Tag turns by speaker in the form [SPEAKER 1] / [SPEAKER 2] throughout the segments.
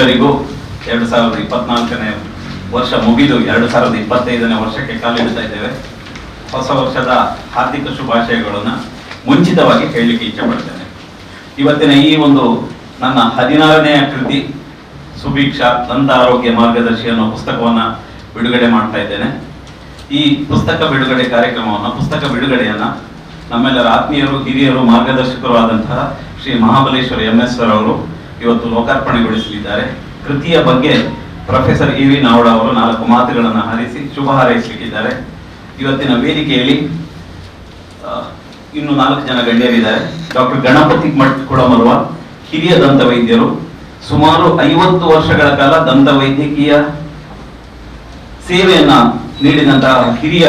[SPEAKER 1] ತಮ್ಮೆಲ್ಲರಿಗೂ ಎರಡು ಸಾವಿರದ ಇಪ್ಪತ್ನಾಲ್ಕನೇ ವರ್ಷ ಮುಗಿದು ಎರಡು ಸಾವಿರದ ಇಪ್ಪತ್ತೈದನೇ ವರ್ಷಕ್ಕೆ ಕಾಲಿಡ್ತಾ ಇದ್ದೇವೆ. ಹೊಸ ವರ್ಷದ ಹಾರ್ದಿಕ ಶುಭಾಶಯಗಳನ್ನು ಮುಂಚಿತವಾಗಿ ಹೇಳಲಿಕ್ಕೆ ಇಚ್ಛೆಪಡ್ತೇನೆ. ಇವತ್ತಿನ ಈ ಒಂದು ನನ್ನ ಹದಿನಾರನೆಯ ಕೃತಿ ಸುಭಿಕ್ಷಾ ದಂತ ಆರೋಗ್ಯ ಮಾರ್ಗದರ್ಶಿ ಅನ್ನೋ ಪುಸ್ತಕವನ್ನ ಬಿಡುಗಡೆ ಮಾಡ್ತಾ ಇದ್ದೇನೆ. ಈ ಪುಸ್ತಕ ಬಿಡುಗಡೆ ಕಾರ್ಯಕ್ರಮವನ್ನು, ಪುಸ್ತಕ ಬಿಡುಗಡೆಯನ್ನ ನಮ್ಮೆಲ್ಲರ ಆತ್ಮೀಯರು, ಹಿರಿಯರು, ಮಾರ್ಗದರ್ಶಕರು ಆದಂತಹ ಶ್ರೀ ಮಹಾಬಲೇಶ್ವರ ಎಂ ಎಸ್ ಅವರು ಇವತ್ತು ಲೋಕಾರ್ಪಣೆಗೊಳಿಸಲಿದ್ದಾರೆ. ಕೃತಿಯ ಬಗ್ಗೆ ಪ್ರೊಫೆಸರ್ ಇ ವಿ ನಾವಡ ಅವರು ನಾಲ್ಕು ಮಾತುಗಳನ್ನು ಹರಿಸಿ ಶುಭ ಹಾರೈಸಲಿಕ್ಕಿದ್ದಾರೆ. ಇವತ್ತಿನ ವೇದಿಕೆಯಲ್ಲಿ ಇನ್ನು ನಾಲ್ಕು ಜನ ಗಣ್ಯರಿದ್ದಾರೆ. ಡಾಕ್ಟರ್ ಗಣಪತಿ ಮಠ್ ಕುಡಮಲ್ವ ಹಿರಿಯ ದಂತ ವೈದ್ಯರು ಸುಮಾರು ಐವತ್ತು ವರ್ಷಗಳ ಕಾಲ ದಂತ ವೈದ್ಯಕೀಯ ಸೇವೆಯನ್ನ ನೀಡಿದಂತಹ ಹಿರಿಯ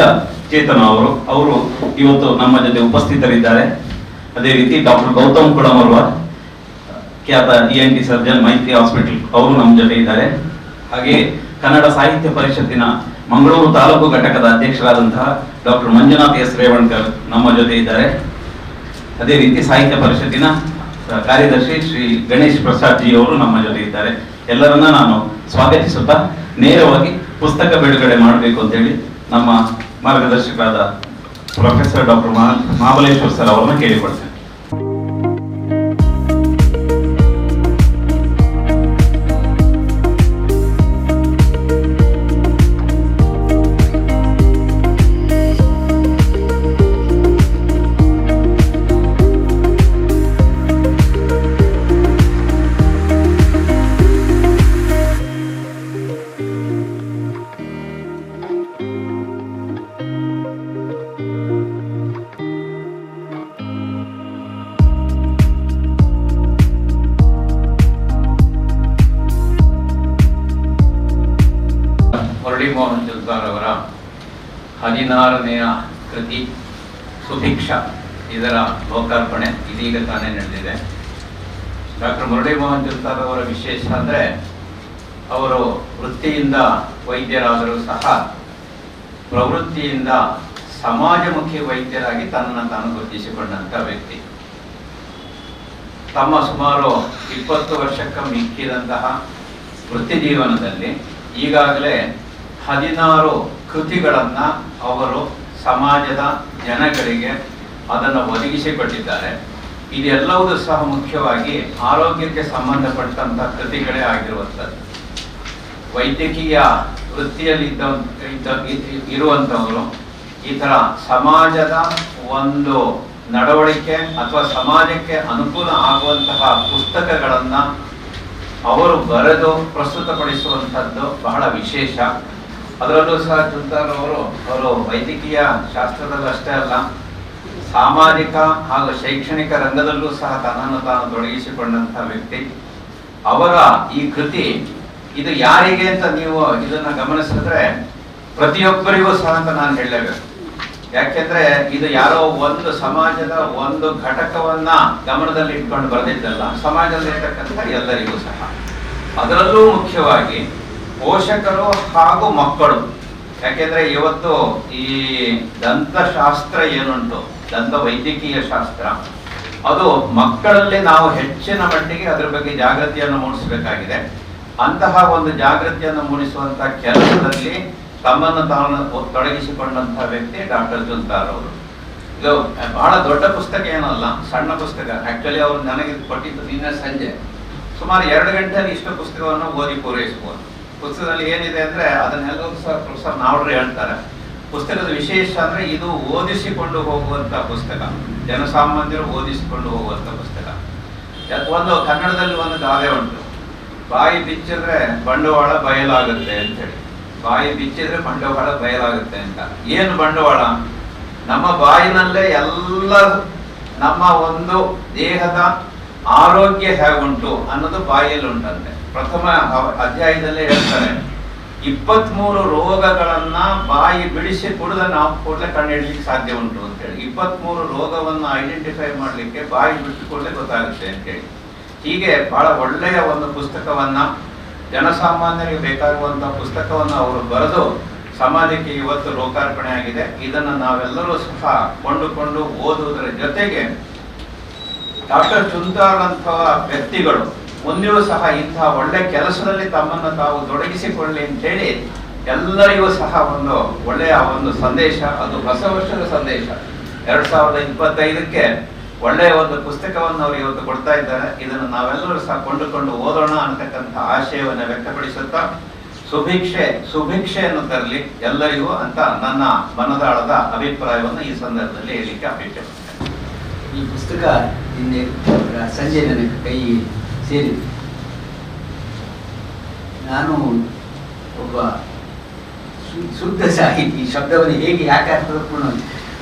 [SPEAKER 1] ಚೇತನ ಅವರು ಅವರು ಇವತ್ತು ನಮ್ಮ ಜೊತೆ ಉಪಸ್ಥಿತರಿದ್ದಾರೆ. ಅದೇ ರೀತಿ ಡಾಕ್ಟರ್ ಗೌತಮ್ ಕುಡಮಲ್ವ ಖ್ಯಾತ E N T surgeon Maitri hospital ಅವರು ನಮ್ಮ ಜೊತೆ ಇದ್ದಾರೆ. ಹಾಗೆ ಕನ್ನಡ ಸಾಹಿತ್ಯ ಪರಿಷತ್ತಿನ ಮಂಗಳೂರು ತಾಲೂಕು ಘಟಕದ ಅಧ್ಯಕ್ಷರಾದಂತಹ ಡಾಕ್ಟರ್ ಮಂಜುನಾಥ್ ಎಸ್ ರೇವಣ್ಕರ್ ನಮ್ಮ ಜೊತೆ ಇದ್ದಾರೆ. ಅದೇ ರೀತಿ ಸಾಹಿತ್ಯ ಪರಿಷತ್ತಿನ ಕಾರ್ಯದರ್ಶಿ ಶ್ರೀ ಗಣೇಶ್ ಪ್ರಸಾದ್ ಜಿ ಅವರು ನಮ್ಮ ಜೊತೆ ಇದ್ದಾರೆ. ಎಲ್ಲರನ್ನ ನಾನು ಸ್ವಾಗತಿಸುತ್ತಾ ನೇರವಾಗಿ ಪುಸ್ತಕ ಬಿಡುಗಡೆ ಮಾಡಬೇಕು ಅಂತೇಳಿ ನಮ್ಮ ಮಾರ್ಗದರ್ಶಕರಾದ ಪ್ರೊಫೆಸರ್ ಡಾಕ್ಟರ್ ಮಹಾಬಲೇಶ್ವರ್ ಸರ್ ಅವರನ್ನ ಕೇಳಿಕೊಳ್ತೇನೆ.
[SPEAKER 2] ಲೋಕಾರ್ಪಣೆ ಇದೀಗ ತಾನೇ ನಡೆದಿದೆ. ಡಾಕ್ಟರ್ ಮುರಳಿ ಮೋಹನ್ ಜುಲ್ತಾರ್ ಅವರ ವಿಶೇಷ ಅಂದರೆ ಅವರು ವೃತ್ತಿಯಿಂದ ವೈದ್ಯರಾದರೂ ಸಹ ಪ್ರವೃತ್ತಿಯಿಂದ ಸಮಾಜಮುಖಿ ವೈದ್ಯರಾಗಿ ತನ್ನನ್ನು ತಾನು ಗುರುತಿಸಿಕೊಂಡಂಥ ವ್ಯಕ್ತಿ. ತಮ್ಮ ಸುಮಾರು ಇಪ್ಪತ್ತು ವರ್ಷಕ್ಕೆ ಮಿಕ್ಕಿದಂತಹ ವೃತ್ತಿ ಜೀವನದಲ್ಲಿ ಈಗಾಗಲೇ ಹದಿನಾರು ಕೃತಿಗಳನ್ನ ಅವರು ಸಮಾಜದ ಜನಗಳಿಗೆ ಅದನ್ನು ಒದಗಿಸಿಕೊಟ್ಟಿದ್ದಾರೆ. ಇದೆಲ್ಲವೂ ಸಹ ಮುಖ್ಯವಾಗಿ ಆರೋಗ್ಯಕ್ಕೆ ಸಂಬಂಧಪಟ್ಟಂತ ಕೃತಿಗಳೇ ಆಗಿರುವಂಥದ್ದು. ವೈದ್ಯಕೀಯ ವೃತ್ತಿಯಲ್ಲಿ ಇದ್ದ ಇರುವಂಥವರು ಈ ಥರ ಸಮಾಜದ ಒಂದು ನಡವಳಿಕೆ ಅಥವಾ ಸಮಾಜಕ್ಕೆ ಅನುಕೂಲ ಆಗುವಂತಹ ಪುಸ್ತಕಗಳನ್ನು ಅವರು ಬರೆದು ಪ್ರಸ್ತುತಪಡಿಸುವಂಥದ್ದು ಬಹಳ ವಿಶೇಷ. ಅದರಲ್ಲೂ ಸಹ ಚುಂತಾರವರು ಅವರು ವೈದ್ಯಕೀಯ ಶಾಸ್ತ್ರದಲ್ಲಷ್ಟೇ ಅಲ್ಲ ಸಾಮಾಜಿಕ ಹಾಗೂ ಶೈಕ್ಷಣಿಕ ರಂಗದಲ್ಲೂ ಸಹ ತನ್ನನ್ನು ತಾನು ತೊಡಗಿಸಿಕೊಂಡಂತಹ ವ್ಯಕ್ತಿ. ಅವರ ಈ ಕೃತಿ, ಇದು ಯಾರಿಗೆ ಅಂತ ನೀವು ಇದನ್ನ ಗಮನಿಸಿದ್ರೆ ಪ್ರತಿಯೊಬ್ಬರಿಗೂ ಸಹ ಅಂತ ನಾನು ಹೇಳಲೇಬೇಕು. ಯಾಕೆಂದ್ರೆ ಇದು ಯಾರೋ ಒಂದು ಸಮಾಜದ ಒಂದು ಘಟಕವನ್ನ ಗಮನದಲ್ಲಿ ಇಟ್ಕೊಂಡು ಬರೆದಿದ್ದಲ್ಲ ಸಮಾಜದಲ್ಲಿರ್ತಕ್ಕಂಥ ಎಲ್ಲರಿಗೂ ಸಹ. ಅದರಲ್ಲೂ ಮುಖ್ಯವಾಗಿ ಪೋಷಕರು ಹಾಗೂ ಮಕ್ಕಳು. ಯಾಕೆಂದ್ರೆ ಇವತ್ತು ಈ ದಂತಶಾಸ್ತ್ರ ಏನುಂಟು ದಂತ ವೈದ್ಯಕೀಯ ಶಾಸ್ತ್ರ, ಅದು ಮಕ್ಕಳಲ್ಲಿ ನಾವು ಹೆಚ್ಚಿನ ಮಟ್ಟಿಗೆ ಅದರ ಬಗ್ಗೆ ಜಾಗೃತಿಯನ್ನು ಮೂಡಿಸಬೇಕಾಗಿದೆ. ಅಂತಹ ಒಂದು ಜಾಗೃತಿಯನ್ನು ಮೂಡಿಸುವಂತಹ ಕೆಲಸದಲ್ಲಿ ತಮ್ಮನ್ನು ತಾನು ತೊಡಗಿಸಿಕೊಂಡಂತಹ ವ್ಯಕ್ತಿ ಡಾಕ್ಟರ್ ಜುಲ್ತಾರ್ ಅವರು. ಇದು ಬಹಳ ದೊಡ್ಡ ಪುಸ್ತಕ ಏನಲ್ಲ ಸಣ್ಣ ಪುಸ್ತಕ. ಆಕ್ಚುಲಿ ಅವರು ನನಗೆ ಕೊಟ್ಟಿದ್ದು ನಿನ್ನೆ ಸಂಜೆ. ಸುಮಾರು ಎರಡು ಗಂಟೆಯಲ್ಲಿ ಇಷ್ಟು ಪುಸ್ತಕವನ್ನು ಓದಿ ಪೂರೈಸಬಹುದು ಪುಸ್ತಕದಲ್ಲಿ ಏನಿದೆ ಅಂದ್ರೆ ಅದನ್ನೆಲ್ಲ ಸರ್ ಪ್ರೊಫೆಸರ್ ನಾವ್ರಿ ಹೇಳ್ತಾರೆ. ಪುಸ್ತಕದ ವಿಶೇಷ ಅಂದ್ರೆ ಇದು ಓದಿಸಿಕೊಂಡು ಹೋಗುವಂತ ಪುಸ್ತಕ. ಜನಸಾಮಾನ್ಯರು ಓದಿಸಿಕೊಂಡು ಹೋಗುವಂತ ಪುಸ್ತಕ. ಒಂದು ಕನ್ನಡದಲ್ಲಿ ಒಂದು ಗಾದೆ ಉಂಟು. ಬಾಯಿ ಬಿಚ್ಚಿದ್ರೆ ಬಂಡವಾಳ ಬಯಲಾಗುತ್ತೆ ಅಂತ ಹೇಳಿ. ಬಾಯಿ ಬಿಚ್ಚಿದ್ರೆ ಬಂಡವಾಳ ಬಯಲಾಗುತ್ತೆ ಅಂತ. ಏನು ಬಂಡವಾಳ? ನಮ್ಮ ಬಾಯಿನಲ್ಲೇ ಎಲ್ಲ ನಮ್ಮ ಒಂದು ದೇಹದ ಆರೋಗ್ಯ ಹೇಗುಂಟು ಅನ್ನೋದು ಬಾಯಿಯಲ್ಲಿ ಉಂಟಂತೆ. ಪ್ರಥಮ ಅಧ್ಯಾಯದಲ್ಲೇ ಹೇಳ್ತಾರೆ. ಇಪ್ಪತ್ಮೂರು ರೋಗಗಳನ್ನ ಬಾಯಿ ಬಿಡಿಸಿ ಕುಡಿದ ನಾವು ಕೂಡಲೇ ಕಂಡುಹಿಡ್ಲಿಕ್ಕೆ ಸಾಧ್ಯ ಉಂಟು ಅಂತೇಳಿ ಇಪ್ಪತ್ಮೂರು ರೋಗವನ್ನು ಐಡೆಂಟಿಫೈ ಮಾಡಲಿಕ್ಕೆ ಬಾಯಿ ಬಿಟ್ಟು ಕೂಡಲೇ ಗೊತ್ತಾಗುತ್ತೆ ಅಂತೇಳಿ ಹೀಗೆ ಬಹಳ ಒಳ್ಳೆಯ ಒಂದು ಪುಸ್ತಕವನ್ನ ಜನಸಾಮಾನ್ಯರಿಗೆ ಬೇಕಾಗುವಂತಹ ಪುಸ್ತಕವನ್ನು ಅವರು ಬರೆದು ಸಮಾಜಕ್ಕೆ ಇವತ್ತು ಲೋಕಾರ್ಪಣೆ ಆಗಿದೆ ಇದನ್ನು ನಾವೆಲ್ಲರೂ ಸಹ ಕೊಂಡುಕೊಂಡು ಓದುವುದರ ಜೊತೆಗೆ ಡಾಕ್ಟರ್ ಚುಂತಾರ್ ಅಂತಹ ವ್ಯಕ್ತಿಗಳು ಮುಂದೆಯೂ ಸಹ ಇಂತಹ ಒಳ್ಳೆ ಕೆಲಸದಲ್ಲಿ ತಮ್ಮನ್ನು ತಾವು ತೊಡಗಿಸಿಕೊಳ್ಳಿ ಅಂತೇಳಿ ಎಲ್ಲರಿಗೂ ಸಹ ಒಂದು ಒಳ್ಳೆಯ ಒಂದು ಸಂದೇಶ, ಅದು ಹೊಸ ವರ್ಷದ ಸಂದೇಶ. ಎರಡ್ ಸಾವಿರದ ಇಪ್ಪತ್ತೈದಕ್ಕೆ ಒಳ್ಳೆಯ ಒಂದು ಪುಸ್ತಕವನ್ನು ಅವರು ಇವತ್ತು ಕೊಡ್ತಾ ಇದ್ದಾರೆ. ಇದನ್ನು ನಾವೆಲ್ಲರೂ ಸಹ ಕೊಂಡುಕೊಂಡು ಓದೋಣ ಅಂತಕ್ಕಂಥ ಆಶಯವನ್ನು ವ್ಯಕ್ತಪಡಿಸುತ್ತಾ ಸುಭಿಕ್ಷೆ ಸುಭಿಕ್ಷೆಯನ್ನು ತರಲಿ ಎಲ್ಲರಿಗೂ ಅಂತ ನನ್ನ ಮನದಾಳದ ಅಭಿಪ್ರಾಯವನ್ನು ಈ ಸಂದರ್ಭದಲ್ಲಿ ಹೇಳಲಿಕ್ಕೆ ಅಪೇಕ್ಷೆ
[SPEAKER 3] ಈ ಪುಸ್ತಕ ನಿನ್ನೆ ಸಂಜೆ ನನಗೆ ಕೈ ನಾನು ಒಬ್ಬ ಶುದ್ಧ ಸಾಹಿತಿ ಶಬ್ದವನ್ನು ಹೇಗೆ ಯಾಕೆ ಅರ್ಥಪೂರ್ಣ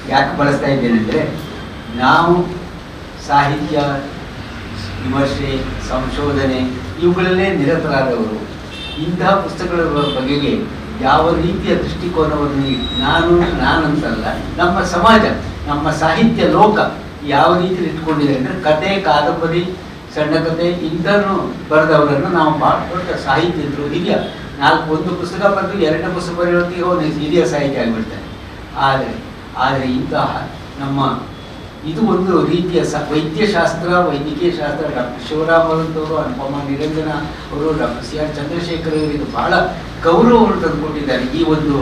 [SPEAKER 3] ಯಾಕೆ ಬಳಸ್ತಾ ಇದ್ದೇನೆ ಅಂದರೆ ನಾವು ಸಾಹಿತ್ಯ, ವಿಮರ್ಶೆ, ಸಂಶೋಧನೆ ಇವುಗಳಲ್ಲೇ ನಿರತರಾದವರು. ಇಂತಹ ಪುಸ್ತಕಗಳ ಬಗೆಗೆ ಯಾವ ರೀತಿಯ ದೃಷ್ಟಿಕೋನವನ್ನು ನಾನು ನಾನಂತಲ್ಲ, ನಮ್ಮ ಸಮಾಜ, ನಮ್ಮ ಸಾಹಿತ್ಯ ಲೋಕ ಯಾವ ರೀತಿಯಲ್ಲಿ ಇಟ್ಕೊಂಡಿದೆ ಅಂದರೆ ಕತೆ ಕಾದಂಬರಿ ಸಣ್ಣ ಇಂಥನ್ನು ಬರೆದವರನ್ನು ನಾವು ಭಾಳ ದೊಡ್ಡ ಸಾಹಿತ್ಯದ್ರು ಹಿರಿಯ ನಾಲ್ಕು ಒಂದು ಪುಸ್ತಕ ಬರೆದು ಎರಡನೇ ಪುಸ್ತಕ ಬರೆಯೋತ್ತಿಗೆ ಅವನು ಹಿರಿಯ ಸಾಹಿತ್ಯ ಆಗಿಬಿಡ್ತಾನೆ ಆದರೆ ಆದರೆ ಇಂತಹ ನಮ್ಮ ಇದು ಒಂದು ರೀತಿಯ ಸ ವೈದ್ಯಶಾಸ್ತ್ರ ವೈದ್ಯಕೀಯ ಶಾಸ್ತ್ರ ಡಾಕ್ಟರ್ ಶಿವರಾಮ್ ಅವರಂತವರು, ಅನುಪಮ ನಿರಂಜನ ಅವರು, ಡಾಕ್ಟರ್ ಸಿ ಆರ್ ಚಂದ್ರಶೇಖರ್ ಅವರಿಗೆ ಬಹಳ ಗೌರವವನ್ನು ತಂದುಕೊಟ್ಟಿದ್ದಾರೆ. ಈ ಒಂದು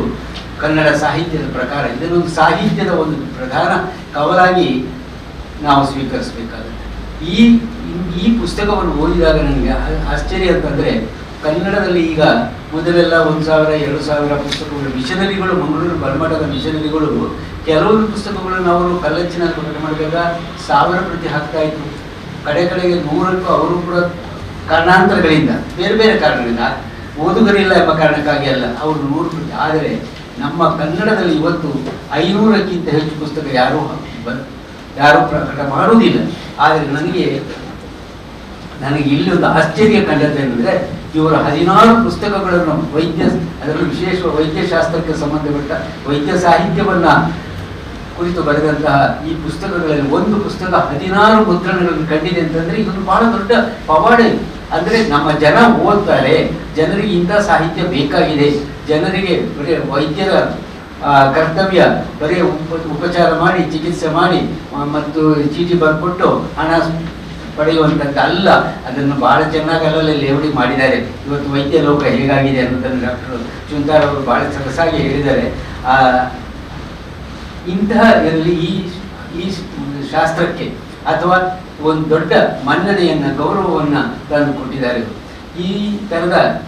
[SPEAKER 3] ಕನ್ನಡ ಸಾಹಿತ್ಯದ ಪ್ರಕಾರ ಇದನ್ನೊಂದು ಸಾಹಿತ್ಯದ ಒಂದು ಪ್ರಧಾನ ಕವಲಾಗಿ ನಾವು ಸ್ವೀಕರಿಸಬೇಕಾಗುತ್ತೆ. ಈ ಈ ಪುಸ್ತಕವನ್ನು ಓದಿದಾಗ ನನಗೆ ಆಶ್ಚರ್ಯ ಅಂತಂದರೆ, ಕನ್ನಡದಲ್ಲಿ ಈಗ ಮೊದಲೆಲ್ಲ ಒಂದು ಸಾವಿರ, ಎರಡು ಸಾವಿರ ಪುಸ್ತಕಗಳು, ಮಿಷನರಿಗಳು, ಮಂಗಳೂರು ಬಲ್ಮಠದ ಮಿಷನರಿಗಳು, ಕೆಲವೊಂದು ಪುಸ್ತಕಗಳನ್ನು ಅವರು ಕಲ್ಲಚ್ಚಿನ ಪ್ರಕಟ ಮಾಡಿದಾಗ ಸಾವಿರ ಪ್ರತಿ ಹಾಕ್ತಾ ಇದ್ರು. ಕಡೆ ಕಡೆಗೆ ನೂರಕ್ಕೂ ಅವರು ಕೂಡ ಕಾರಣಾಂತರಗಳಿಂದ, ಬೇರೆ ಬೇರೆ ಕಾರಣಗಳಿಂದ, ಓದುಗರಿಲ್ಲ ಎಂಬ ಕಾರಣಕ್ಕಾಗಿ ಅಲ್ಲ, ಅವರು ನೂರು ಪ್ರತಿ ಆದರೆ ನಮ್ಮ ಕನ್ನಡದಲ್ಲಿ ಇವತ್ತು ಐನೂರಕ್ಕಿಂತ ಹೆಚ್ಚು ಪುಸ್ತಕ ಯಾರೂ ಯಾರೂ ಪ್ರಕಟ ಮಾಡುವುದಿಲ್ಲ. ಆದರೆ ನನಗೆ ನನಗೆ ಇಲ್ಲಿ ಒಂದು ಆಶ್ಚರ್ಯ ಕಂಡದ್ದೇನೆಂದರೆ ಇವರು ಹದಿನಾರು ಪುಸ್ತಕಗಳನ್ನು ವೈದ್ಯ, ಅದರಲ್ಲೂ ವಿಶೇಷ ವೈದ್ಯಶಾಸ್ತ್ರಕ್ಕೆ ಸಂಬಂಧಪಟ್ಟ ವೈದ್ಯ ಸಾಹಿತ್ಯವನ್ನು ಕುರಿತು ಬರೆದಂತಹ ಈ ಪುಸ್ತಕಗಳಲ್ಲಿ ಒಂದು ಪುಸ್ತಕ ಹದಿನಾರು ಮುದ್ರಣಗಳನ್ನು ಕಂಡಿದೆ ಅಂತಂದರೆ ಇದೊಂದು ಬಹಳ ದೊಡ್ಡ ಪವಾಡ ಅಂದರೆ ನಮ್ಮ ಜನ ಓದ್ತಾರೆ, ಜನರಿಗೆ ಇಂಥ ಸಾಹಿತ್ಯ ಬೇಕಾಗಿದೆ. ಜನರಿಗೆ ವೈದ್ಯರ ಆ, ಕರ್ತವ್ಯ. ಬರೀ ಉಪ ಉಪಚಾರ ಮಾಡಿ ಚಿಕಿತ್ಸೆ ಮಾಡಿ ಮತ್ತು ಚೀಟಿ ಬರ್ಕೊಟ್ಟು ಹಣ ಪಡೆಯುವಂಥದ್ದು ಅಲ್ಲ. ಅದನ್ನು ಬಹಳ ಚೆನ್ನಾಗಿ ಅಲ್ಲಲ್ಲಿ ಲೇವಡಿ ಮಾಡಿದ್ದಾರೆ. ಇವತ್ತು ವೈದ್ಯ ಲೋಕ ಹೇಗಾಗಿದೆ ಅನ್ನೋದನ್ನು ಡಾಕ್ಟರ್ ಚುಂತಾರ್ ಅವರು ಬಹಳ ಸೊಗಸಾಗಿ ಹೇಳಿದ್ದಾರೆ. ಆ, ಇಂತಹ ಇದರಲ್ಲಿ ಈ ಈ ಶಾಸ್ತ್ರಕ್ಕೆ ಅಥವಾ ಒಂದು ದೊಡ್ಡ ಮನ್ನಣೆಯನ್ನ ಗೌರವವನ್ನ ತಂದು ಕೊಟ್ಟಿದ್ದಾರೆ. ಈ ತರದ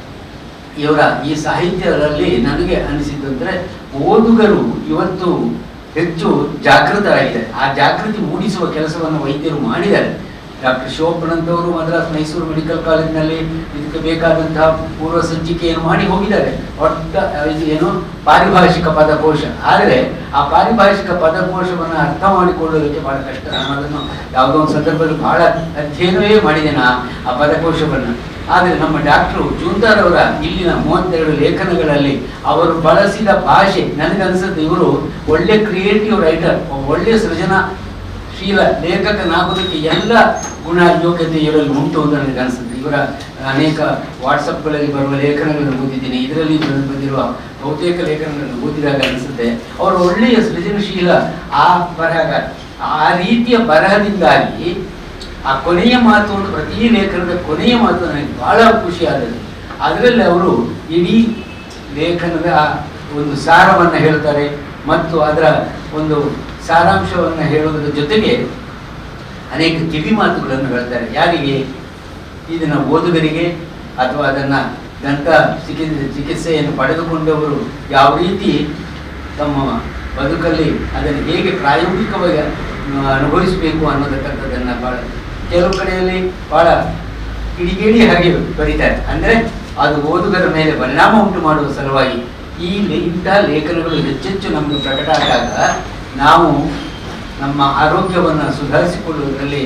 [SPEAKER 3] ಇವರ ಈ ಸಾಹಿತ್ಯದಲ್ಲಿ ನನಗೆ ಅನಿಸಿದ್ದು ಅಂದ್ರೆ ಓದುಗರು ಇವತ್ತು ಹೆಚ್ಚು ಜಾಗೃತರಾಗಿದ್ದಾರೆ. ಆ ಜಾಗೃತಿ ಮೂಡಿಸುವ ಕೆಲಸವನ್ನು ವೈದ್ಯರು ಮಾಡಿದ್ದಾರೆ. ಡಾಕ್ಟರ್ ಶಿವಪ್ಪನಂತವರು ಮದ್ರಾಸ್ ಮೈಸೂರು ಮೆಡಿಕಲ್ ಕಾಲೇಜಿನಲ್ಲಿ ಇದಕ್ಕೆ ಬೇಕಾದಂತಹ ಪೂರ್ವ ಸಂಚಿಕೆಯನ್ನು ಮಾಡಿ ಹೋಗಿದ್ದಾರೆ. ಒಟ್ಟ ಏನು? ಪಾರಿಭಾಷಿಕ ಪದಕೋಶ. ಆದರೆ ಆ ಪಾರಿಭಾಷಿಕ ಪದಕೋಶವನ್ನು ಅರ್ಥ ಮಾಡಿಕೊಳ್ಳೋದಕ್ಕೆ ಬಹಳ ಕಷ್ಟ. ನಾನು ಅದನ್ನು ಯಾವುದೋ ಒಂದು ಸಂದರ್ಭದಲ್ಲಿ ಬಹಳ ಅಧ್ಯಯನವೇ ಮಾಡಿದೆ ನಾ ಆ ಪದಕೋಶವನ್ನು. ಆದರೆ ನಮ್ಮ ಡಾಕ್ಟ್ರು ಜೂಂದಾರ್ ಅವರ ಇಲ್ಲಿನ ಮೂವತ್ತೆರಡು ಲೇಖನಗಳಲ್ಲಿ ಅವರು ಬಳಸಿದ ಭಾಷೆ, ನನಗನ್ಸುತ್ತೆ ಇವರು ಒಳ್ಳೆ ಕ್ರಿಯೇಟಿವ್ ರೈಟರ್ ಒಳ್ಳೆ ಸೃಜನಶೀಲ ಲೇಖಕನಾಗೋದಕ್ಕೆ ಎಲ್ಲ ಗುಣ ಯೋಗ್ಯತೆ ಇವರಲ್ಲಿ ಉಂಟು ಅಂತ ನನಗೆ ಅನಿಸುತ್ತೆ ಇವರ ಅನೇಕ ವಾಟ್ಸಪ್ಗಳಲ್ಲಿ ಬರುವ ಲೇಖನಗಳನ್ನು ಓದಿದ್ದೀನಿ. ಇದರಲ್ಲಿ ಬಂದು- ಬಂದಿರುವ ಬಹುತೇಕ ಲೇಖನಗಳನ್ನು ಓದಿದಾಗ ಅನಿಸುತ್ತೆ. ಅವರು ಒಳ್ಳೆಯ ಸೃಜನಶೀಲ ಆ ಬರಹಗಾರ ಆ ರೀತಿಯ ಬರಹದಿಂದಾಗಿ ಆ ಕೊನೆಯ ಮಾತು ಒಂದು ಪ್ರತಿ ಲೇಖನದ ಕೊನೆಯ ಮಾತು ನನಗೆ ಬಹಳ ಖುಷಿ ಆದದ್ದು. ಅದರಲ್ಲಿ ಅವರು ಇಡೀ ಲೇಖನದ ಒಂದು ಸಾರವನ್ನು ಹೇಳ್ತಾರೆ ಮತ್ತು ಅದರ ಒಂದು ಸಾರಾಂಶವನ್ನು ಹೇಳುವುದರ ಜೊತೆಗೆ ಅನೇಕ ಕಿವಿ ಮಾತುಗಳನ್ನು ಹೇಳ್ತಾರೆ. ಯಾರಿಗೆ? ಇದನ್ನ ಓದುಗರಿಗೆ ಅಥವಾ ಅದನ್ನ ದಂತ ಚಿಕಿತ್ಸೆ, ಚಿಕಿತ್ಸೆಯನ್ನು ಪಡೆದುಕೊಂಡವರು ಯಾವ ರೀತಿ ತಮ್ಮ ಬದುಕಲ್ಲಿ ಅದನ್ನು ಹೇಗೆ ಪ್ರಾಯೋಗಿಕವಾಗಿ ಅನುಭವಿಸಬೇಕು ಅನ್ನೋದಕ್ಕಂಥದ್ದನ್ನು ಭಾಳ ಕೆಲವು ಕಡೆಯಲ್ಲಿ ಬಹಳ ಕಿಡಿಗೇಡಿ ಹಾಗೆ ಬರೀತಾರೆ ಅಂದರೆ ಅದು ಓದುಗರ ಮೇಲೆ ಪರಿಣಾಮ ಉಂಟು ಮಾಡುವ ಸಲುವಾಗಿ ಈ ಇಂತಹ ಲೇಖನಗಳು ಹೆಚ್ಚೆಚ್ಚು ನಮಗೆ ಪ್ರಕಟ ಆದಾಗ ನಾವು ನಮ್ಮ ಆರೋಗ್ಯವನ್ನು ಸುಧಾರಿಸಿಕೊಳ್ಳುವುದರಲ್ಲಿ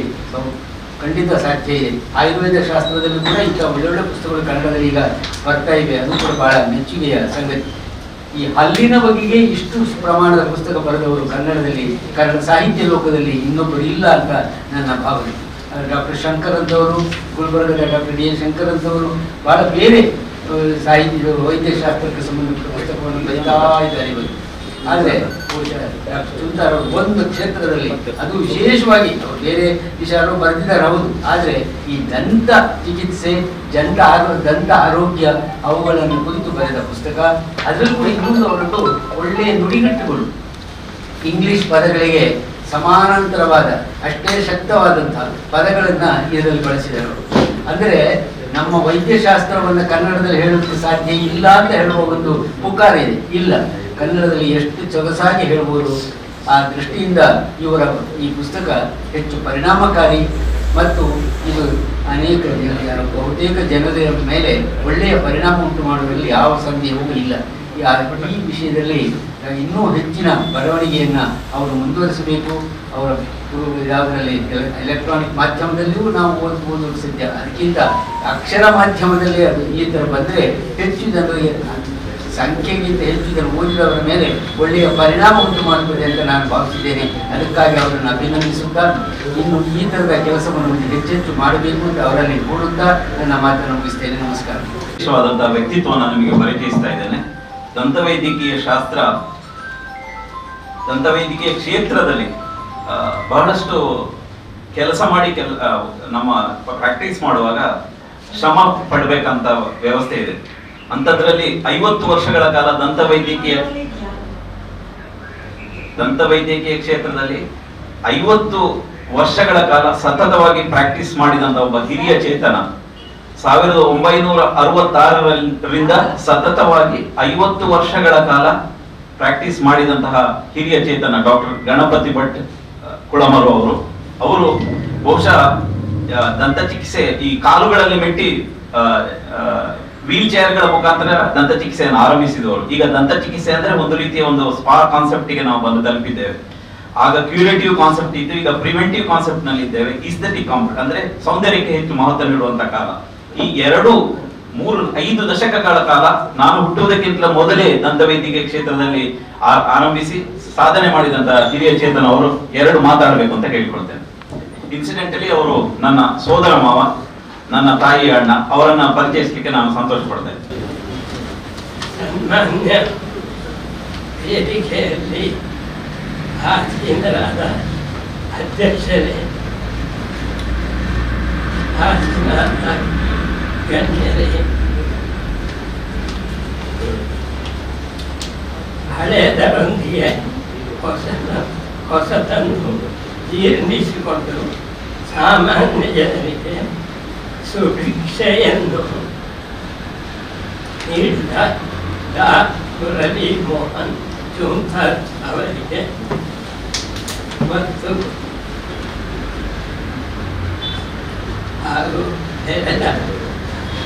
[SPEAKER 3] ಖಂಡಿತ ಸಾಧ್ಯ ಇದೆ. ಆಯುರ್ವೇದ ಶಾಸ್ತ್ರದಲ್ಲಿ ಕೂಡ ಇಂಥ ಒಳ್ಳೊಳ್ಳೆ ಪುಸ್ತಕಗಳು ಕನ್ನಡದಲ್ಲಿ ಈಗ ಬರ್ತಾ ಇವೆ. ಅದು ಕೂಡ ಬಹಳ ಮೆಚ್ಚುಗೆಯ ಸಂಗತಿ. ಈ ಹಲ್ಲಿನ ಬಗೆಗೆ ಇಷ್ಟು ಪ್ರಮಾಣದ ಪುಸ್ತಕ ಬರೆದವರು ಕನ್ನಡದಲ್ಲಿ, ಕನ್ನಡ ಸಾಹಿತ್ಯ ಲೋಕದಲ್ಲಿ ಇನ್ನೊಬ್ಬರು ಇಲ್ಲ ಅಂತ ನನ್ನ ಭಾವನೆ. ಡಾಕ್ಟರ್ ಶಂಕರ್ ಅಂತವರು, ಗುಲ್ಬರ್ಗದ ಡಾಕ್ಟರ್ ಡಿ ಎನ್ ಶಂಕರ್ ಅಂತವರು, ಬಹಳ ಬೇರೆ ಸಾಹಿತ್ಯ ವೈದ್ಯಶಾಸ್ತ್ರಕ್ಕೆ ಸಂಬಂಧಪಟ್ಟ ಪುಸ್ತಕವನ್ನು ಬರೀತಾ ಇದ್ದಾರೆ ಇವತ್ತು ಆದರೆ ಸುಲ್ತಾನ್ ಒಂದು ಕ್ಷೇತ್ರದಲ್ಲಿ ಅದು ವಿಶೇಷವಾಗಿ ಬೇರೆ ವಿಷಯರು ಬರೆದಿದ್ದಾರೆ, ಹೌದು. ಆದರೆ ಈ ದಂತ ಚಿಕಿತ್ಸೆ ಜಂತ ಆರೋ, ದಂತ ಆರೋಗ್ಯ ಅವುಗಳನ್ನು ಕುರಿತು ಬರೆದ ಪುಸ್ತಕ, ಅದರಲ್ಲೂ ಕೂಡ ಇನ್ನೊಂದು ಅವರದ್ದು ಒಳ್ಳೆಯ ನುಡಿಗಟ್ಟುಗಳು. ಇಂಗ್ಲಿಷ್ ಪದಗಳಿಗೆ ಸಮಾನಾಂತರವಾದ, ಅಷ್ಟೇ ಶಕ್ತವಾದಂತಹ ಪದಗಳನ್ನು ಇದರಲ್ಲಿ ಬಳಸಿದರು. ಅಂದರೆ ನಮ್ಮ ವೈದ್ಯಶಾಸ್ತ್ರವನ್ನು ಕನ್ನಡದಲ್ಲಿ ಹೇಳುವುದು ಸಾಧ್ಯ ಇಲ್ಲ ಅಂತ ಹೇಳುವ ಒಂದು ಪುಕಾರ ಇದೆ. ಇಲ್ಲ. ಕನ್ನಡದಲ್ಲಿ ಎಷ್ಟು ಚೊಗಸಾಗಿ ಹೇಳ್ಬೋದು ಆ ದೃಷ್ಟಿಯಿಂದ ಇವರ ಈ ಪುಸ್ತಕ ಹೆಚ್ಚು ಪರಿಣಾಮಕಾರಿ ಮತ್ತು ಇದು ಅನೇಕ ಜನ ಬಹುತೇಕ ಜನರ ಮೇಲೆ ಒಳ್ಳೆಯ ಪರಿಣಾಮ ಉಂಟು ಮಾಡುವಲ್ಲಿ ಯಾವ ಸಂದೇಹವೂ ಇಲ್ಲ. ಈ ವಿಷಯದಲ್ಲಿ ಇನ್ನೂ ಹೆಚ್ಚಿನ ಬರವಣಿಗೆಯನ್ನು ಅವರು ಮುಂದುವರಿಸಬೇಕು. ಅವರ ಯಾವುದರಲ್ಲಿ ಎಲೆಕ್ಟ್ರಾನಿಕ್ ಮಾಧ್ಯಮದಲ್ಲಿಯೂ ನಾವು ಓದ್ಬೋದು ಸಿದ್ಧ ಅದಕ್ಕಿಂತ ಅಕ್ಷರ ಮಾಧ್ಯಮದಲ್ಲಿ ಅದು ಈ ಥರ ಬಂದರೆ ಹೆಚ್ಚು ಜನರಿಗೆ ಸಂಖ್ಯೆಗಿಂತ ಹೆಚ್ಚು ಜನ ಓದಿದವರ ಮೇಲೆ ಒಳ್ಳೆಯ ಪರಿಣಾಮ ಉಂಟು ಮಾಡುತ್ತದೆ ಅಂತ ನಾನು ಭಾವಿಸಿದ್ದೇನೆ ಅದಕ್ಕಾಗಿ ಅವರನ್ನು ಅಭಿನಂದಿಸುತ್ತಾ ಇನ್ನು ಈ ಥರದ ಕೆಲಸವನ್ನು ಹೆಚ್ಚೆಚ್ಚು ಮಾಡಬೇಕು ಅಂತ ಅವರಲ್ಲಿ ಕೂಡುತ್ತಾ ನನ್ನ ಮಾತನ್ನು ಮುಗಿಸ್ತೇನೆ. ನಮಸ್ಕಾರ.
[SPEAKER 1] ವ್ಯಕ್ತಿತ್ವವನ್ನು ನಿಮಗೆ ಪರಿಚಯಿಸ್ತಾ ಇದ್ದೇನೆ. ದಂತವೈದ್ಯಕೀಯ ಶಾಸ್ತ್ರ, ದಂತವೈದ್ಯಕೀಯ ಕ್ಷೇತ್ರದಲ್ಲಿ ಬಹಳಷ್ಟು ಕೆಲಸ ಮಾಡಿ ಕೆಲ ನಮ್ಮ ಪ್ರಾಕ್ಟೀಸ್ ಮಾಡುವಾಗ ಶ್ರಮ ಪಡಬೇಕಂತ ವ್ಯವಸ್ಥೆ ಇದೆ. ಅಂಥದ್ರಲ್ಲಿ ಐವತ್ತು ವರ್ಷಗಳ ಕಾಲ ದಂತವೈದ್ಯಕೀಯ ದಂತವೈದ್ಯಕೀಯ ಕ್ಷೇತ್ರದಲ್ಲಿ ಐವತ್ತು ವರ್ಷಗಳ ಕಾಲ ಸತತವಾಗಿ ಪ್ರಾಕ್ಟೀಸ್ ಮಾಡಿದಂತ ಒಬ್ಬ ಹಿರಿಯ ಚೇತನ ಸಾವಿರದ ಒಂಬೈನೂರ ಅರವತ್ತಾರರಿಂದ ಸತತವಾಗಿ ಐವತ್ತು ವರ್ಷಗಳ ಕಾಲ ಪ್ರಾಕ್ಟೀಸ್ ಮಾಡಿದಂತಹ ಹಿರಿಯ ಚೇತನ ಡಾಕ್ಟರ್ ಗಣಪತಿ ಭಟ್ ಕುಳಮರು ಅವರು. ಅವರು ಬಹುಶಃ ದಂತ ಚಿಕಿತ್ಸೆ ಈ ಕಾಲುಗಳಲ್ಲಿ ಮೆಟ್ಟಿ ವೀಲ್ ಚೇರ್ಗಳ ಮುಖಾಂತರ ದಂತ ಚಿಕಿತ್ಸೆಯನ್ನು ಆರಂಭಿಸಿದವರು. ಈಗ ದಂತ ಚಿಕಿತ್ಸೆ ಅಂದ್ರೆ ಒಂದು ರೀತಿಯ ಒಂದು ಸ್ಪಾ ಕಾನ್ಸೆಪ್ಟ್ಗೆ ನಾವು ಬಂದು ತಲುಪಿದ್ದೇವೆ. ಆಗ ಕ್ಯೂರೇಟಿವ್ ಕಾನ್ಸೆಪ್ಟ್ ಇತ್ತು, ಈಗ ಪ್ರಿವೆಂಟಿವ್ ಕಾನ್ಸೆಪ್ಟ್ನಲ್ಲಿ ಇದ್ದೇವೆ ಇಸ್ಥೆಟಿಕ್ ಕಾನ್ಸೆಪ್ಟ್ ಅಂದ್ರೆ ಸೌಂದರ್ಯಕ್ಕೆ ಹೆಚ್ಚು ಮಹತ್ವ ನೀಡುವಂತ ಕಾಲ. ಈ ಎರಡು, ಮೂರು, ಐದು ದಶಕಗಳ ಕಾಲ ನಾನು ಹುಟ್ಟುವುದಕ್ಕಿಂತ ಮೊದಲೇ ದಂತ ವೈದ್ಯಕೀಯ ಕ್ಷೇತ್ರದಲ್ಲಿ ಆರಂಭಿಸಿ ಸಾಧನೆ ಮಾಡಿದಂತ ಹಿರಿಯ ಚೇತನ ಅವರು ಎರಡು ಮಾತಾಡಬೇಕು ಅಂತ ಕೇಳಿಕೊಳ್ತೇನೆ. ಇನ್ಸಿಡೆಂಟಲಿ ಅವರು ನನ್ನ ಸೋದರ ಮಾವ, ನನ್ನ ತಾಯಿ ಅಣ್ಣ, ಅವರನ್ನ ಪರಿಚಯಿಸಲಿಕ್ಕೆ ನಾನು ಸಂತೋಷ ಪಡ್ತೇನೆ
[SPEAKER 4] ಅಧ್ಯಕ್ಷರೇ ಆಸೀನರಾದ ಗಣ್ಯರೇ ಹಳೆಯದರೊಂದಿಗೆ ಹೊಸ ಹೊಸತನ್ನು ಜೀರ್ಣಿಸಿಕೊಂಡು ಸಾಮಾನ್ಯ ಜನರಿಗೆ ಸುಭಿಕ್ಷೆಯನ್ನು ನೀಡಿದ ಡಾ ಮುರಳಿ ಮೋಹನ್ ಚೂಂಥರ್ ಅವರಿಗೆ ಮತ್ತು ಹಾಗೂ ತೆರೆದ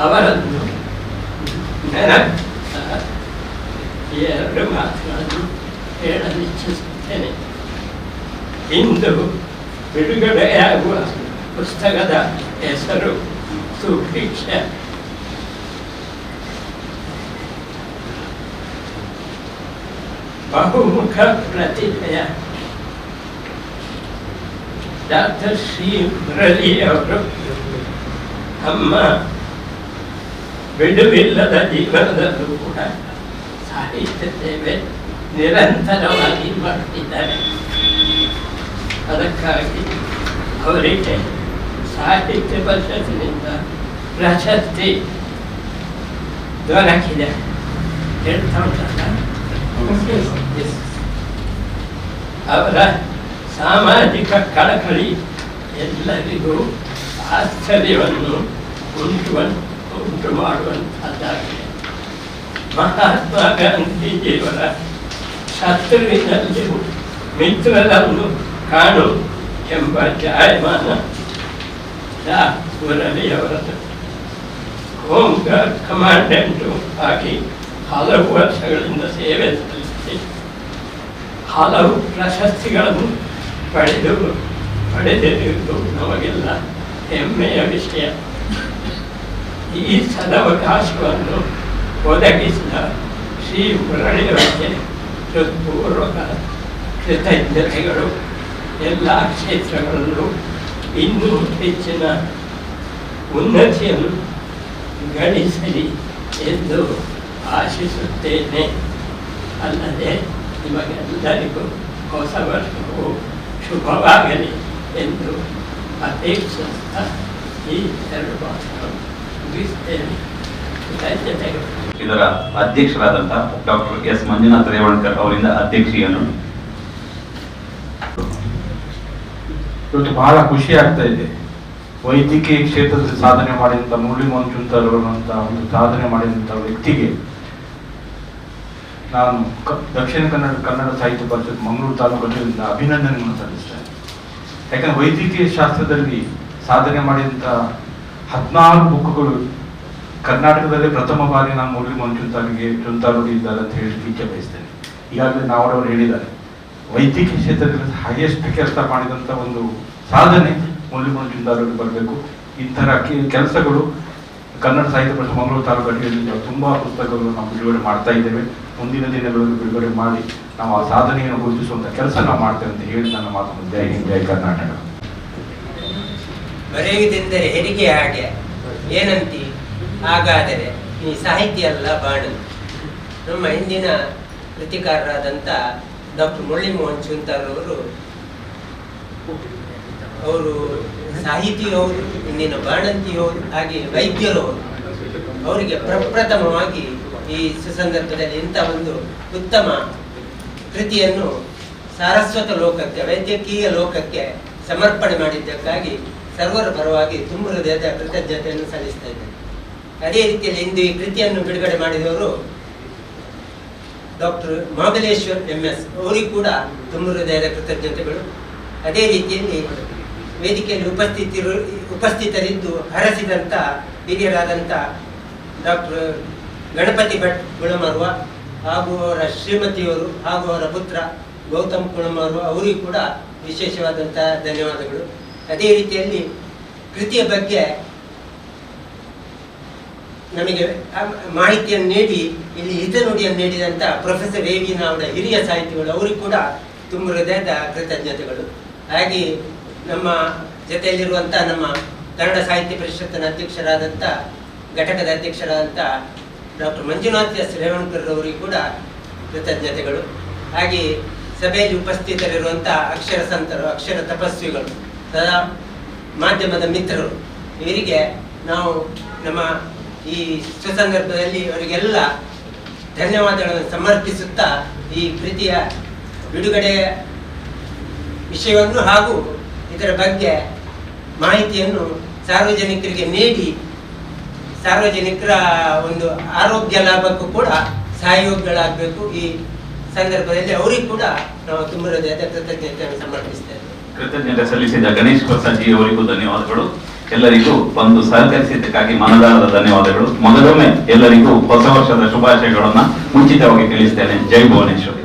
[SPEAKER 4] ಅವರನ್ನು ನೆನಪಿಸ್ತಾ ಎರಡು ಮಾತುಗಳನ್ನು ಹೇಳಲಿಚ್ಛಿಸುತ್ತೇನೆ ಇಂದು ಬಿಡುಗಡೆಯಾಗುವ ಪುಸ್ತಕದ ಹೆಸರು ಸುಭಿಕ್ಷೆ ಬಹುಮುಖ ಪ್ರತಿಭೆಯ ಡಾಕ್ಟರ್ ಶ್ರೀ ಮುರಳಿ ಅವರು ತಮ್ಮ ಬಿಡುವಿಲ್ಲದ ಜೀವನದಲ್ಲೂ ಕೂಡ ಸಾಹಿತ್ಯ ಸೇವೆ ನಿರಂತರವಾಗಿ ಮಾಡುತ್ತಿದ್ದಾರೆ ಅದಕ್ಕಾಗಿ ಅವರಿಗೆ ಸಾಹಿತ್ಯ ಪರಿಷತ್ತಿನಿಂದ ಪ್ರಶಸ್ತಿ ದೊರಕಿದೆ ಹೇಳ್ತಾ ಉಂಟಲ್ಲ. ಅವರ ಸಾಮಾಜಿಕ ಕಳಕಳಿ ಎಲ್ಲರಿಗೂ ಆಶ್ಚರ್ಯವನ್ನು ಉಂಟು ಉಂಟು ಮಾಡುವಂತಹದ್ದಾಗಿದೆ ಮಹಾತ್ಮ ಗಾಂಧೀಜಿಯವರ ಶತ್ರುವಿನಲ್ಲಿ ಮಿತ್ರರನ್ನು ಕಾಣು ಎಂಬ ಜಾಯಮಾನ ಡಾ ಮುರಳಿಯವರದು. ಹೋಮ್ ಕಮಾಂಡೆಂಟು ಆಗಿ ಹಲವು ವರ್ಷಗಳಿಂದ ಸೇವೆ ಸಲ್ಲಿಸಿ ಹಲವು ಪ್ರಶಸ್ತಿಗಳನ್ನು ಪಡೆದು, ಪಡೆದಿರುವುದು ನಮಗೆಲ್ಲ ಹೆಮ್ಮೆಯ ವಿಷಯ. ಈ ಸದವಕಾಶವನ್ನು ಒದಗಿಸಿದ ಶ್ರೀ ಮುರಳಿಯವರಿಗೆ ಹೃತ್ಪೂರ್ವಕ ಕೃತಜ್ಞತೆಗಳು. ಎಲ್ಲ ಕ್ಷೇತ್ರಗಳಲ್ಲೂ ಇನ್ನೂ ಹೆಚ್ಚಿನ ಉನ್ನತಿಯನ್ನು ಗಳಿಸಲಿ ಎಂದು ಆಶಿಸುತ್ತೇನೆ. ಅಲ್ಲದೆ ನಿಮಗೆಲ್ಲರಿಗೂ ಹೊಸ ವರ್ಷವು ಶುಭವಾಗಲಿ ಎಂದು ಅಪೇಕ್ಷಿಸುತ್ತ ಈ ಎರಡು ಮಾತುಗಳು.
[SPEAKER 1] ಇದರ ಅಧ್ಯಕ್ಷರಾದಂತಹ ಡಾಕ್ಟರ್ ಎಸ್ ಮಂಜುನಾಥ್ ರೇವಣ್ಕರ್ ಅವರಿಂದ ಅಧ್ಯಕ್ಷೀಯನ್ನು
[SPEAKER 5] ಇವತ್ತು ಬಹಳ ಖುಷಿ ಆಗ್ತಾ ಇದೆ. ವೈದ್ಯಕೀಯ ಕ್ಷೇತ್ರದಲ್ಲಿ ಸಾಧನೆ ಮಾಡಿದಂಥ ಮುರಳಿ ಮಂಜುಂತರ್ ಅಂತ ಒಂದು ಸಾಧನೆ ಮಾಡಿದಂತಹ ವ್ಯಕ್ತಿಗೆ ನಾನು ದಕ್ಷಿಣ ಕನ್ನಡ ಕನ್ನಡ ಸಾಹಿತ್ಯ ಪರಿಷತ್ ಮಂಗಳೂರು ತಾಲೂಕಿನಿಂದ ಅಭಿನಂದನೆಗಳನ್ನು ಸಲ್ಲಿಸ್ತೇನೆ. ಯಾಕಂದ್ರೆ ವೈದ್ಯಕೀಯ ಶಾಸ್ತ್ರದಲ್ಲಿ ಸಾಧನೆ ಮಾಡಿದಂಥ ಹದಿನಾರು ಬುಕ್ಗಳು ಕರ್ನಾಟಕದಲ್ಲಿ ಪ್ರಥಮ ಬಾರಿ ನಾನು ಮುರಳಿ ಮಂಜುಂತಾರಿಗೆ ಜುಂತಾರೂಢಿ ಇದ್ದಾರೆ ಅಂತ ಹೇಳಿ ಇಚ್ಛೆ ಬಯಸ್ತೇನೆ. ಈಗಾಗಲೇ ನಾವರವರು ಹೇಳಿದ್ದಾರೆ. ವೈದ್ಯಕೀಯ ಕ್ಷೇತ್ರದಲ್ಲಿ ಹೈಯೆಸ್ಟ್ ಕೆಲಸ ಮಾಡಿದಂಥ ಒಂದು ಸಾಧನೆ ಮುರಳಿ ಮಂಜುಂತಾರೂಢಿ ಬರಬೇಕು. ಇಂಥರ ಕೆಲಸಗಳು ಕನ್ನಡ ಸಾಹಿತ್ಯ ಪರಿಷತ್ ಮಂಗಳೂರು ತಾಲೂಕಲ್ಲಿ ತುಂಬ ಪುಸ್ತಕಗಳು ನಾವು ಬಿಡುಗಡೆ ಮಾಡ್ತಾ ಇದ್ದೇವೆ. ಮುಂದಿನ ದಿನಗಳಲ್ಲಿ ಬಿಡುಗಡೆ ಮಾಡಿ ನಾವು ಆ ಸಾಧನೆಯನ್ನು ಗುರುತಿಸುವಂಥ ಕೆಲಸ ನಾವು ಮಾಡ್ತೇವೆ ಅಂತ ಹೇಳಿ ನನ್ನ ಮಾತು ಜೈ ಕರ್ನಾಟಕ.
[SPEAKER 6] ಬರೆಯುವುದೆಂದರೆ ಹೆರಿಗೆ ಹಾಗೆ. ಏನಂತಿ? ಹಾಗಾದರೆ ಈ ಸಾಹಿತ್ಯ ಅಲ್ಲ ಬಾಣನು ನಮ್ಮ ಹಿಂದಿನ ಕೃತಿಕಾರರಾದಂಥ ಡಾಕ್ಟರ್ ಮುರಳಿ ಮೋಹನ್ ಚುಂತಾರ್ ಅವರು ಅವರು ಸಾಹಿತಿಯವರು ಇಂದಿನ ಬಾಣಂತಿಯವರು ಹಾಗೆ ವೈದ್ಯರವರು ಅವರಿಗೆ ಪ್ರಪ್ರಥಮವಾಗಿ ಈ ಸುಸಂದರ್ಭದಲ್ಲಿ ಇಂಥ ಒಂದು ಉತ್ತಮ ಕೃತಿಯನ್ನು ಸಾರಸ್ವತ ಲೋಕಕ್ಕೆ, ವೈದ್ಯಕೀಯ ಲೋಕಕ್ಕೆ ಸಮರ್ಪಣೆ ಮಾಡಿದ್ದಕ್ಕಾಗಿ ಸರ್ವರ ಪರವಾಗಿ ತುಂಬ ಹೃದಯದ ಕೃತಜ್ಞತೆಯನ್ನು ಸಲ್ಲಿಸ್ತಾ ಇದ್ದೇನೆ. ಅದೇ ರೀತಿಯಲ್ಲಿ ಇಂದು ಈ ಕೃತಿಯನ್ನು ಬಿಡುಗಡೆ ಮಾಡಿದವರು ಡಾಕ್ಟರ್ ಮಹಾಬಲೇಶ್ವರ್ ಎಂ ಎಸ್ ಅವರಿಗೂ ಕೂಡ ತುಂಬ ಹೃದಯದ ಕೃತಜ್ಞತೆಗಳು. ಅದೇ ರೀತಿಯಲ್ಲಿ ವೇದಿಕೆಯಲ್ಲಿ ಉಪಸ್ಥಿತಿರು, ಉಪಸ್ಥಿತರಿದ್ದು ಹರಸಿದಂಥ ಹಿರಿಯರಾದಂಥ ಡಾಕ್ಟರ್ ಗಣಪತಿ ಭಟ್ ಗುಣಮರ್ವ ಹಾಗೂ ಅವರ ಶ್ರೀಮತಿಯವರು ಹಾಗೂ ಅವರ ಪುತ್ರ ಗೌತಮ್ ಗುಳಮರ್ವ ಅವರಿಗೂ ಕೂಡ ವಿಶೇಷವಾದಂಥ ಧನ್ಯವಾದಗಳು. ಅದೇ ರೀತಿಯಲ್ಲಿ ಕೃತಿಯ ಬಗ್ಗೆ ನಮಗೆ ಮಾಹಿತಿಯನ್ನು ನೀಡಿ, ಇಲ್ಲಿ ಹಿತನುಡಿಯನ್ನು ನೀಡಿದಂಥ ಪ್ರೊಫೆಸರ್ ಎ ವಿ ನಾವಡ ಹಿರಿಯ ಸಾಹಿತಿಗಳು ಅವರಿಗೂ ಕೂಡ ತುಂಬ ಹೃದಯದ ಕೃತಜ್ಞತೆಗಳು. ಹಾಗೆ ನಮ್ಮ ಜೊತೆಯಲ್ಲಿರುವಂಥ ನಮ್ಮ ಕನ್ನಡ ಸಾಹಿತ್ಯ ಪರಿಷತ್ತಿನ ಅಧ್ಯಕ್ಷರಾದಂಥ ಘಟಕದ ಅಧ್ಯಕ್ಷರಾದಂಥ ಡಾಕ್ಟರ್ ಮಂಜುನಾಥ್ ಎಸ್ ಅವರಿಗೂ ಕೂಡ ಕೃತಜ್ಞತೆಗಳು. ಹಾಗೆ ಸಭೆಯಲ್ಲಿ ಉಪಸ್ಥಿತರಿರುವಂಥ ಅಕ್ಷರ ಸಂತರು, ಅಕ್ಷರ ತಪಸ್ವಿಗಳು. ಮಾಧ್ಯಮದ ಮಿತ್ರರು. ಇವರಿಗೆ ನಾವು ನಮ್ಮ ಈ ಸುಸಂದರ್ಭದಲ್ಲಿ ಅವರಿಗೆಲ್ಲ ಧನ್ಯವಾದಗಳನ್ನು ಸಮರ್ಪಿಸುತ್ತಾ ಈ ಕೃತಿಯ ಬಿಡುಗಡೆಯ ವಿಷಯವನ್ನು ಹಾಗೂ ಇದರ ಬಗ್ಗೆ ಮಾಹಿತಿಯನ್ನು ಸಾರ್ವಜನಿಕರಿಗೆ ನೀಡಿ ಸಾರ್ವಜನಿಕರ ಒಂದು ಆರೋಗ್ಯ ಲಾಭಕ್ಕೂ ಕೂಡ ಸಹಯೋಗಿಗಳಾಗಬೇಕು. ಈ ಸಂದರ್ಭದಲ್ಲಿ ಅವರಿಗೂ ಕೂಡ ನಾವು ತುಂಬ ಹೃದಯದ ಕೃತಜ್ಞತೆಯನ್ನು ಸಮರ್ಪಿಸ್ತೇವೆ.
[SPEAKER 1] ಕೃತಜ್ಞತೆ ಸಲ್ಲಿಸಿದ ಗಣೇಶ್ ಪ್ರಸಾದ್ಜಿ ಅವರಿಗೂ ಧನ್ಯವಾದಗಳು. ಎಲ್ಲರಿಗೂ ಬಂದು ಸಹಕರಿಸಿದ್ದಕ್ಕಾಗಿ ಮನದಾರದ ಧನ್ಯವಾದಗಳು. ಮೊದಲೊಮ್ಮೆ ಎಲ್ಲರಿಗೂ ಹೊಸ ವರ್ಷದ ಶುಭಾಶಯಗಳನ್ನ ಮುಂಚಿತವಾಗಿ ತಿಳಿಸ್ತೇನೆ. ಜೈ ಭುವನೇಶ್ವರಿ.